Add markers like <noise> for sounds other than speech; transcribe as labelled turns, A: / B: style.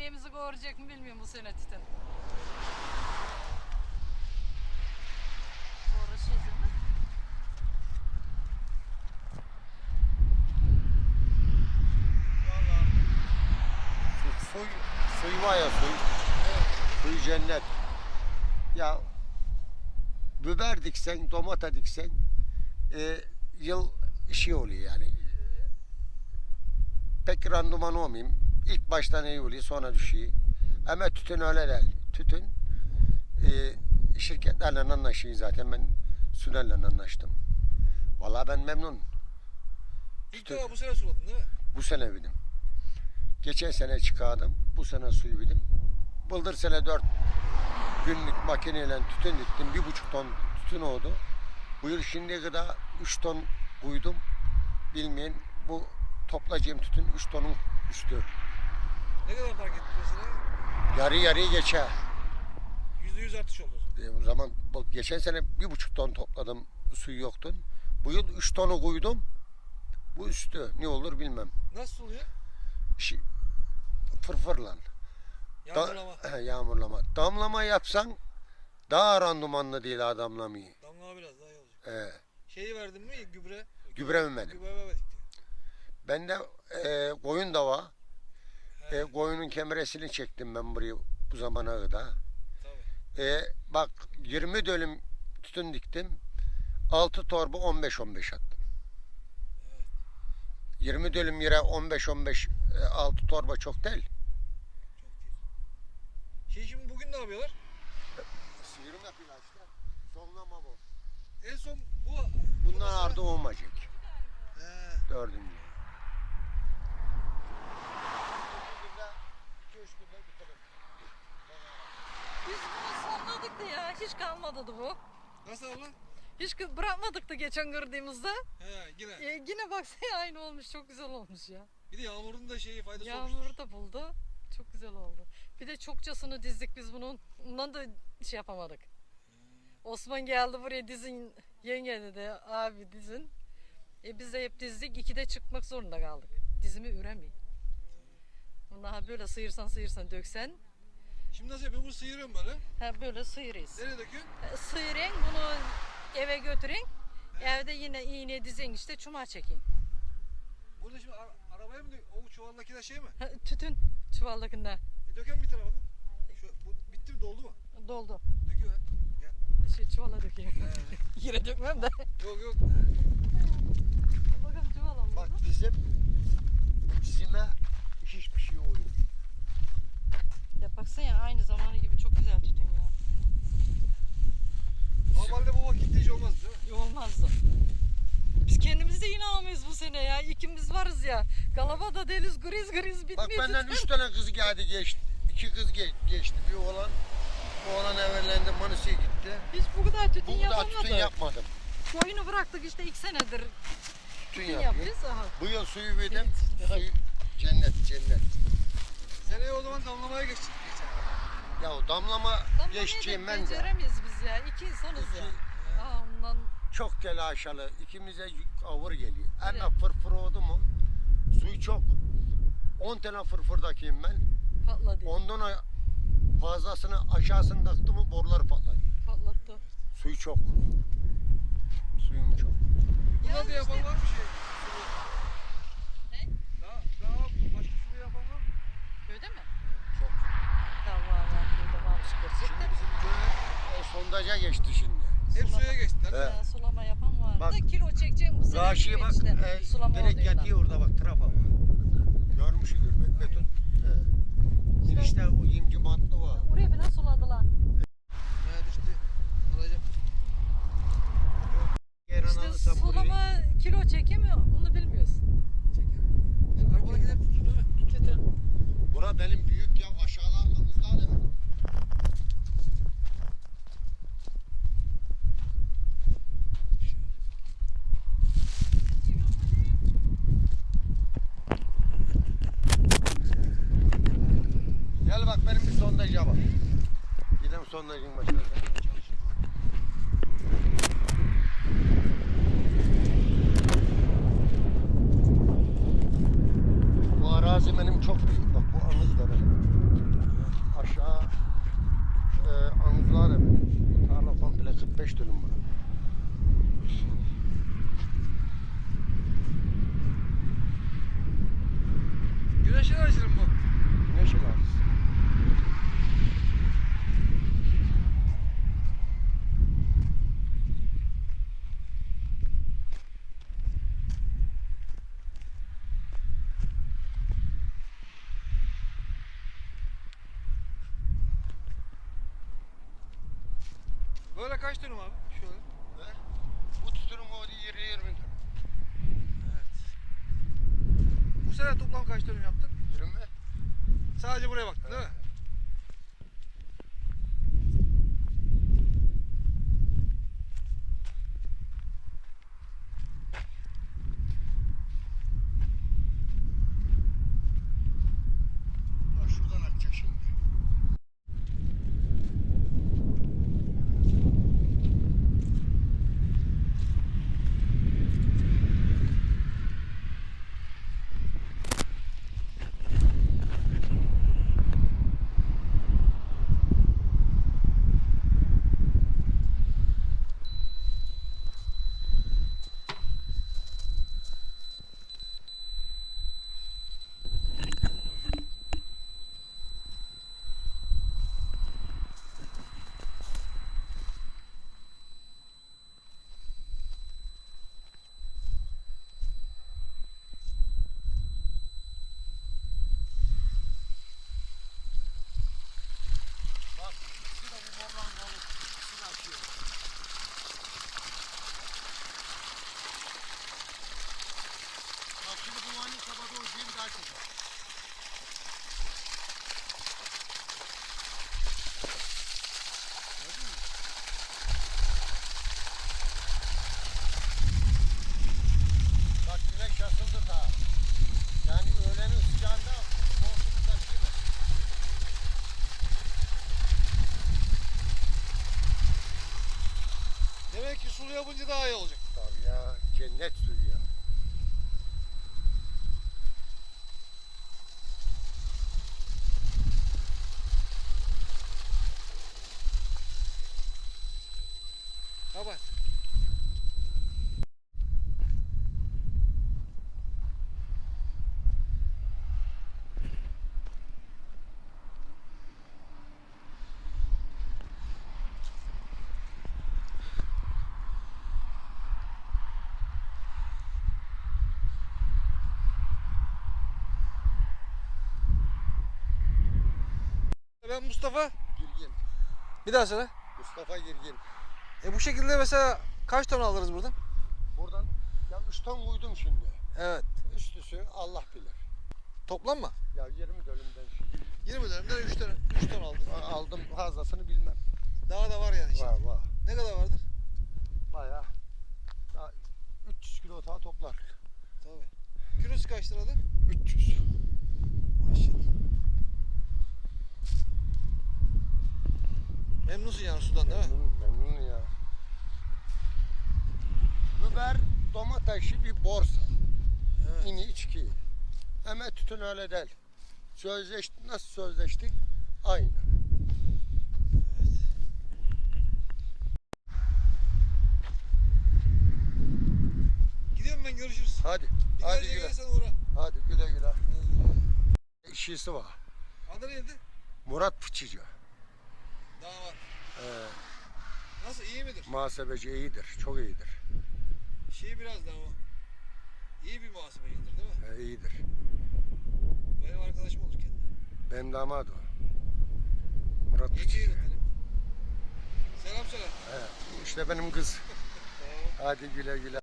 A: Ekmeğimizi kavuracak mı bilmiyorum bu sene değil mi?
B: Su, suy, suy var ya suy. Suy cennet. Ya biber diksen, domata diksen e, yıl şey oluyor yani. Pek randıman olmayayım. İlk baştan iyi oluyor sonra düşüyor. Ama tütün öyle değil. Tütün e, şirketlerle anlaşıyor zaten. Ben Sünel'le anlaştım. Vallahi ben memnunum.
C: İlk
B: Tütün.
C: defa bu sene suladın değil mi?
B: Bu sene bidim. Geçen sene çıkardım. Bu sene suyu bidim. Bıldır sene dört günlük makineyle tütün diktim. Bir buçuk ton tütün oldu. Bu yıl şimdiye kadar üç ton koydum. Bilmeyen bu toplayacağım tütün üç tonun üstü.
C: Ne kadar fark etti mesela?
B: Yarı yarıya geçer.
C: Yüzde yüz artış oldu.
B: E, o zaman bu geçen sene bir buçuk ton topladım. Suyu yoktu. Bu yıl üç tonu koydum. Bu üstü. Ne olur bilmem.
C: Nasıl suluyor?
B: Şi, fırfırlan. Da-
C: Yağmurlama.
B: He, yağmurlama. Damlama yapsan daha randımanlı değil adamlamayı.
C: Damlama biraz daha iyi olacak.
B: Ee,
C: Şeyi verdin mi gübre?
B: gübre vermedim.
C: Gübre vermedik.
B: Bende e, koyun da var. E, koyunun kemeresini çektim ben buraya bu zamana kadar.
C: tabii.
B: E, bak 20 dönüm tütün diktim. 6 torba 15-15 attım. 20 dönüm yere 15-15 e, 6 torba çok değil.
C: Çok değil. Şey şimdi bugün ne yapıyorlar?
B: Sıyırım yapıyorlar işte. Sonlama bu.
C: En son bu...
B: Bundan
C: bu
B: ardı olmayacak.
C: He.
B: Dördüncü.
A: Biz bunu sonladık da ya. Hiç kalmadı da bu.
C: Nasıl abla?
A: Hiç bırakmadık da geçen gördüğümüzde.
C: He yine.
A: E, yine baksana <laughs> aynı olmuş. Çok güzel olmuş ya.
C: Bir de yağmurun da şeyi faydası olmuş.
A: Yağmuru da buldu. Çok güzel oldu. Bir de çokçasını dizdik biz bunun. Ondan da şey yapamadık. Osman geldi buraya dizin. Yenge dedi abi dizin. E biz de hep dizdik. İkide çıkmak zorunda kaldık. Dizimi üremiyor. Bundan böyle sıyırsan sıyırsan döksen.
C: Şimdi nasıl yapıyorsun? Bunu sıyırıyorum böyle.
A: Ha böyle sıyırıyız.
C: Nereye döküyorsun?
A: E, Sıyırın bunu eve götürün. Evde yine iğne dizin işte çuma çekin.
C: Burada şimdi ara- arabaya mı dök? O çuvaldaki de şey mi?
A: Ha, Tütün çuvaldakında
C: E döken bir tarafa da. Şu, bu bitti mi? Doldu mu?
A: doldu.
C: Döküyor ha.
A: Şey çuvala dökeyim.
C: He. <laughs>
A: Yine dökmem de.
C: yok yok.
A: Bakalım çuval olmadı.
B: Bak bizim zime hiçbir şey oluyor.
A: Ya baksana ya aynı zamanı gibi çok güzel tütün ya.
C: Normalde bu vakitte hiç olmaz değil mi?
A: İyi Olmazdı. Biz kendimiz de inanamıyoruz bu sene ya. İkimiz varız ya. Galaba da deliz griz griz bitmiyor.
B: Bak benden üç tane kız geldi geçti. İki kız ge- geçti. Bir oğlan bu oğlan evvellendi Manisa'ya gitti.
A: Hiç bu kadar tütün
B: Bu da
A: yapamadık.
B: tütün yapmadım.
A: Koyunu bıraktık işte iki senedir
B: Tütün
A: tütün
B: yapıyor.
A: yapıyoruz. Aha.
B: Bu yıl suyu verdim. Suyu cennet cennet.
C: Seneye o zaman damlamaya. Geçen.
B: Ya damlama
A: Damlamayı da
B: geçeceğim ben de.
A: Beceremeyiz biz ya. İki insanız ya. Aa, ondan
B: Çok telaşalı. İkimize ağır geliyor.
A: Evet.
B: Ama fırfır oldu mu suyu çok. 10 tane fırfırdakiyim ben.
A: patladı.
B: Ondan fazlasını aşağısını taktı mı boruları patladı.
A: Patlattı.
B: Suyu çok. Suyum çok.
C: Buna da yapan
A: işte-
C: var mı şey? Sulu.
A: Ne?
C: Daha, daha başka sulu yapan var mı?
A: Köyde mi?
B: Çok.
A: Tamam ya. Köyde varmış gerçekten.
B: Şimdi bizim köye e, sondaja geçti şimdi.
C: Hep suya geçtiler.
B: Evet.
A: Ha, sulama yapan var.
B: Bak.
A: da kilo çekeceğim bu sene. Bilmiyorum
B: bak
A: işte.
B: e,
A: sulama
B: direkt yatıyor orada bak trapa var. Görmüşsündür be- beton. Evet. İşte o yimci matlı var.
A: Oraya falan suladılar.
C: Evet işte. Alacağım.
A: İşte sulama kilo çekemiyor. Onu bilmiyoruz.
C: Sen arabadakiler tuttun değil mi?
A: Tütün.
B: Bura benim büyük ya aşağılarımızda da. Gel bak benim bir sondaja bak. Gidelim sondajın başına. Bu arazi benim çok büyük. Bak bu anız da benim.
C: alerjinin bu.
B: Güneş alerjisi.
C: Böyle kaç dönüm abi? Şöyle.
B: Ve bu tütünün olduğu yeri 20 dönüm.
C: Evet. Bu sene toplam kaç dönüm yaptın?
B: 20
C: Sadece buraya baktın değil mi?
B: Ha, şuradan akacak şimdi. Bak ikisi de bu borlan dolu. İkisi de akıyor. Bak şimdi bu vani sabahda o cim daha çok. var. Gördün mü? Bak güneş asıldı daha. Yani öğlenin sıcağında korkumuzdan değil
C: Demek ki sulu yapınca daha iyi olacak.
B: Tabii ya cennet suyu ya.
C: Kapat. Ben Mustafa.
B: Girgin.
C: Bir daha söyle.
B: Mustafa Girgin.
C: E bu şekilde mesela kaç ton alırız buradan?
B: Buradan ya 3 ton koydum şimdi.
C: Evet.
B: Üstüsü Allah bilir.
C: Toplam mı?
B: Ya 20 dönümden şimdi
C: 20 dönümden 3 ton, 3 ton aldık.
B: aldım fazlasını bilmem.
C: Daha da var yani. işte.
B: Var var.
C: Ne kadar vardır?
B: Baya ya 300 kilo daha toplar.
C: Tabii. Kilosu kaç liradı?
B: 300.
C: Maşallah. Memnunsun yani sudan değil mi?
B: Memnun, memnun ya. Biber domateşi bir borsa.
C: Evet.
B: İni içki. Ama tütün öyle değil. Sözleştik, nasıl sözleştik? Aynı.
C: ben görüşürüz.
B: Hadi.
C: Bir
B: hadi güle.
C: gelirsen uğra.
B: Hadi güle güle. İşisi var.
C: Adı neydi?
B: Murat Fıçıcı.
C: Daha var.
B: Ee,
C: Nasıl iyi midir?
B: muhasebeci iyidir. Çok iyidir.
C: Şey biraz daha o. İyi bir muhasebecidir değil mi?
B: Ee, iyidir.
C: Benim arkadaşım olur kendi.
B: Benim damadı o. Murat Fıçıcı.
C: de tanıyayım. Selam söyle.
B: He, işte benim kız. <laughs> Hadi güle güle.